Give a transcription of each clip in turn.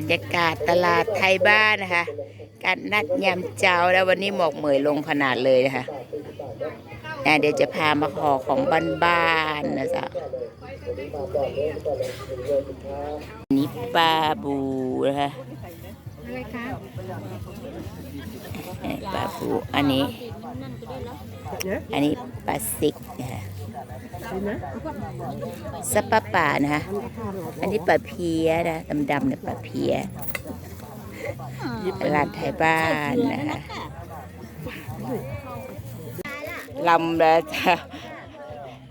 บรรยากาศตลาดไทยบ้านนะคะ การนัดยำเจ้าแล้ววันนี้หมอกเหมยลงขนาดเลยนะคะอะเดี๋ยวจะพามาขอของบ้านๆนะจ๊ะนนี้ปลาบูนะคะปลาบูอันนี้ อันนี้ปลาซิกนะคะ สปปะป่านะคะ อันนี้ปลาเพียนะดำๆเนี่ยปลาเพียตลาดไทยบ้านนะคะลำแล้วจะ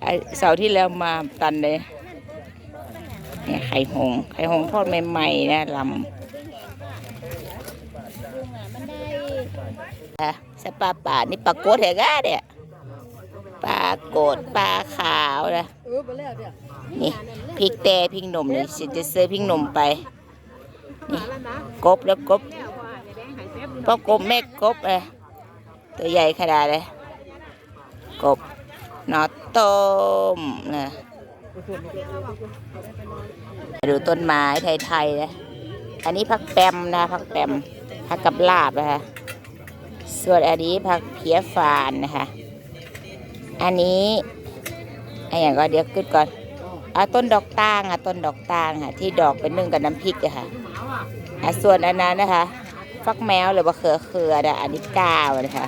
ไอเสาร์ที่แล้วมาตันเลยเนี่ยไข่หง ไข่หงทอดใหม่ๆนะลำอะสปาป่านี่ปลาโกดเหรอเนี่ย ปลาโกดปลาขาวนะเลยนี่พริกแต่พริกหนุ่มนี่ฉันจะซื้อพริกหนุ่มไปนี่กบแล้วกบพ่อกบแม่กบเลยตัวใหญ่ขนาดเลยกบนอต้มนะมดูต้นไม้ไทยๆนะอันนี้ผักแปมนะผักแปมผักกับลาบนะคะส่วนอันนี้ผักเพียฟานนะคะ อันนี้อันอย่างก็เดี๋ยวขึ้นก่อนอะต้นดอกตางอะต้นดอกตางค่ะ ที่ดอกเป็นนึ่งกับน้ำพริกอะค่ะอะส่วนอันนั้นนะคะ ฟักแมวหรือว่าเขือเขือนะอันนี้ก้าวนะคะ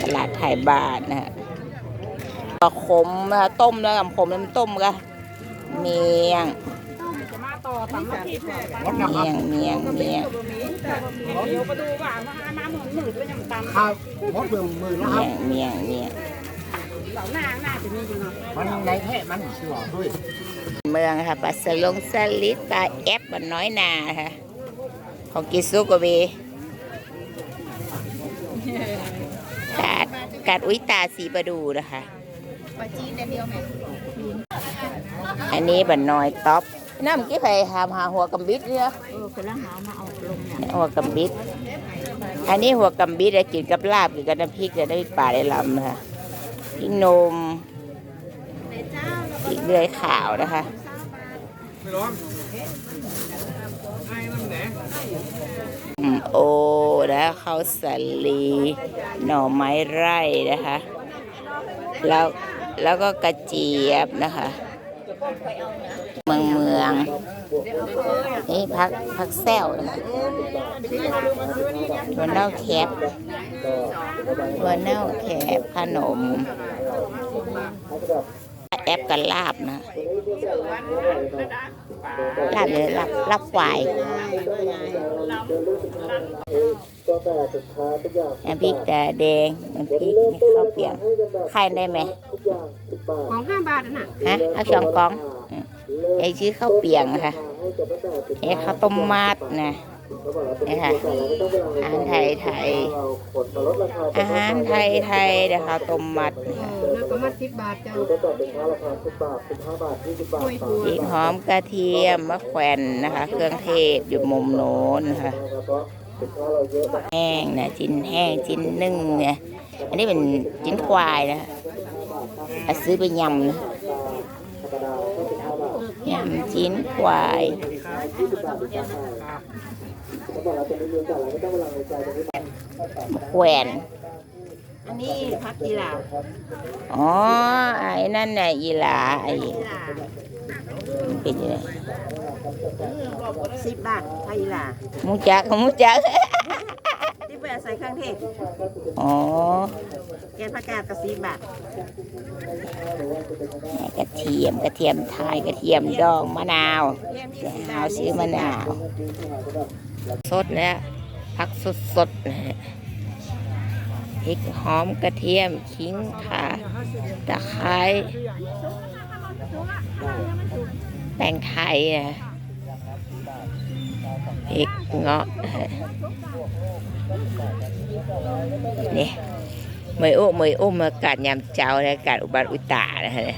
ตลาดไทยบ้านนะฮะขมนะคะต้มแล้วกับขมน้ำต้มกันเมียง เมียงเมียงเมียงเดี๋ยวไปดูว่ามามาหมุนหมื่นด้วยยังตันครับมดเบิ่มมือแล้วครับเมียงเมียงเสาหน้าหน้าจะมีอยู่เนาะมันในแท้มันชัวด้วยเมืองค่ะปลาสลงสลิดปลาแอปบันน้อยนาค่ะ ของกิซุกบีกาดกาดอุ้ยตาสีประดูนะคะปลาจีนเดียวไหมอันนี้บันน้อยต๊อป น้ำกี้ไปหามหาหัวกำบิดเนี่ยเออคนละหามาเอาลงเนี่ยหัวกำบิด อันนี้หัวกำบิดได้กินกับลาบกินกับน้ำพริกจะได้ป่าได้ลำนะคะพริกนมพริกเลื่อยขาวนะคะอืมโอนะข้าวสาลีหน่อไม้ไร่นะคะ แล้วแล้วก็กระเจี๊ยบนะคะ เมืองเมืองนี่พักพักแซวนะคะถั่วเน่าแคบถั่วเน่าแคบขนม แอปกับลาบนะลาบเลยลาบลาบควายน้ำพริกตาแดงน้ำพริกนี่ข้าวเปียกขายได้ไหมของห้าบาทน่ะฮะเอาสองกล่องอืมไอ้ชื่อข้าวเปียงนะคะไอ้ข้าวต้มมัดนะ นี่ค่ะอาหารไทยไทย อาหารไทยไทยเดี๋ยวข้าวต้มมัดนะคะเออแล้วก็มาสิบบาทจ้าพริกหอมกระเทียมมะแขวนนะคะ เครื่องเทศอยู่มุมโน้นนะคะแห้งนะชิ้นแห้งชิ้นนึ่งเนี่ยอันนี้เป็นชิ้นควายนะเอาซื้อไปยำนะยำชิ้นควาย แขวนอันนี้พักกีฬาอ๋อ ไอ้นั่นน่ะยีหลาไอ้มันเป็นยังไงสิบบาทไทยกีฬามูจักมูจักที่แปะใส่เครื่องเทศอ๋อ แกงผักกาดกับสิบบาทกระเทียมกระเทียมไทยกระเทียมดองมะนาวมยี่เดี๋ยวซื้อมะนาว สดแล้วผักสดสดๆเลยพริกหอมกระเทียมขิงข่าตะไคร้แตงไทยนะพริกเงาะนี่ เมยอุ้มเมยอุ้มากาดยำเจ้าและกาดอุบัติอุตตานะฮะ